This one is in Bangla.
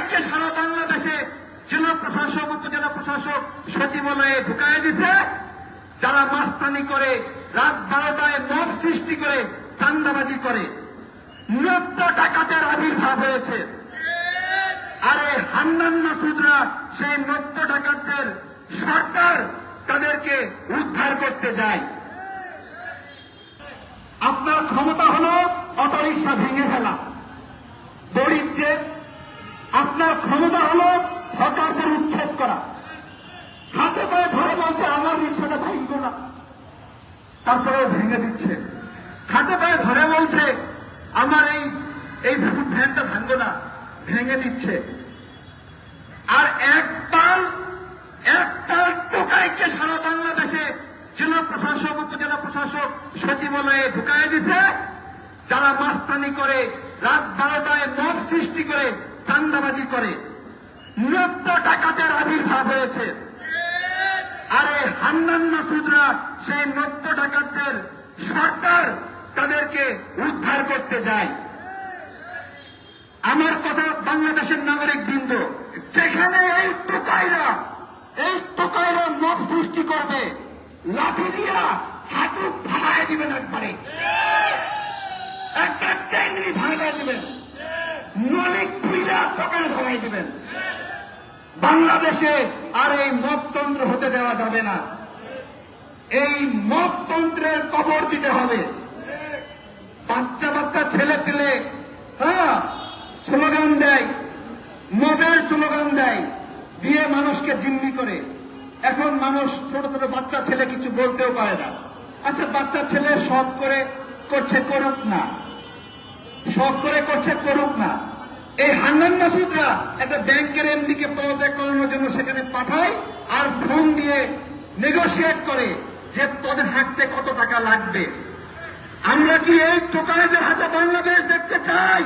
টোকাইকে সারা বাংলাদেশে জেলা প্রশাসক, উপজেলা প্রশাসক সচিবালয়ে ঢুকায় দিছে। যারা মাস্তানি করে, রাত বারোটায় মব সৃষ্টি করে চান্দাবাজি করে। নব্য টাকাতের আবির্ভাব হয়েছে। আরে হান্নান মাসুদরা সেই নব্য ডাকাতদের সরকার তাদেরকে উদ্ধার করতে যায়। আপনার ক্ষমতা হল অটোরিকশা ভেঙে ফেলা। যে আপনার ক্ষমতা হল হকারদের উচ্ছেদ করা। হাতে পায়ে ধরে বলছে, আমার রিক্সাটা ভাঙবো না। তারপরেও ভেঙে দিচ্ছে। হাতে পায়ে ধরে বলছে, আমার এই এই ভ্যানটা ভাঙবো না। ভেঙে দিচ্ছে। আর একটাল একটাল টোকাইকে সারা বাংলাদেশে জেলা প্রশাসক, উপজেলা প্রশাসক সচিবালয়ে ঢুকায় দিছে, যারা মাস্তানি করে রাত বারোটায় মব সৃষ্টি করে চান্দাবাজি করে। নব্য টাকাতের আবির্ভাব হয়েছে। আরে হান্নান মাসুদরা সেই নব্য ডাকাতদের সরকার তাদেরকে উদ্ধার করতে যায়। আমার কথা বাংলাদেশের নাগরিক বৃন্দ, যেখানে এই টোকাইরা এই টোকাইরা মত সৃষ্টি করবে, লাঠি দিয়া হাতু ভাঙায় দিবেন একবারে। ট্যাংরি ভাঙায় দিবেন। নলিক খুইলা দোকানে ধরাই দিবেন। বাংলাদেশে আর এই মততন্ত্র হতে দেওয়া যাবে না। এই মততন্ত্রের কবর দিতে হবে। বাচ্চা বাচ্চা ছেলে পেলে হ্যাঁ স্লোগান দেয়। মবের স্লোগান দেয়। দিয়ে মানুষকে জিম্মি করে। এখন মানুষ ছোট ছোট বাচ্চা, ছেলে কিছু বলতেও পারে না। আচ্ছা বাচ্চা, ছেলে সব করে করছে, করুক না। শখ করে করছে করুক না। এই হান্নান মাসুদরা একটা ব্যাংকের এমডিকে পদত্যাগ করানোর জন্য সেখানে পাঠায় আর ফোন দিয়ে নেগোসিয়েট করে যে তোদের হাঁটতে কত টাকা লাগবে। আমরা কি এই টোকারেদের হাতে বাংলাদেশ দেখতে চাই?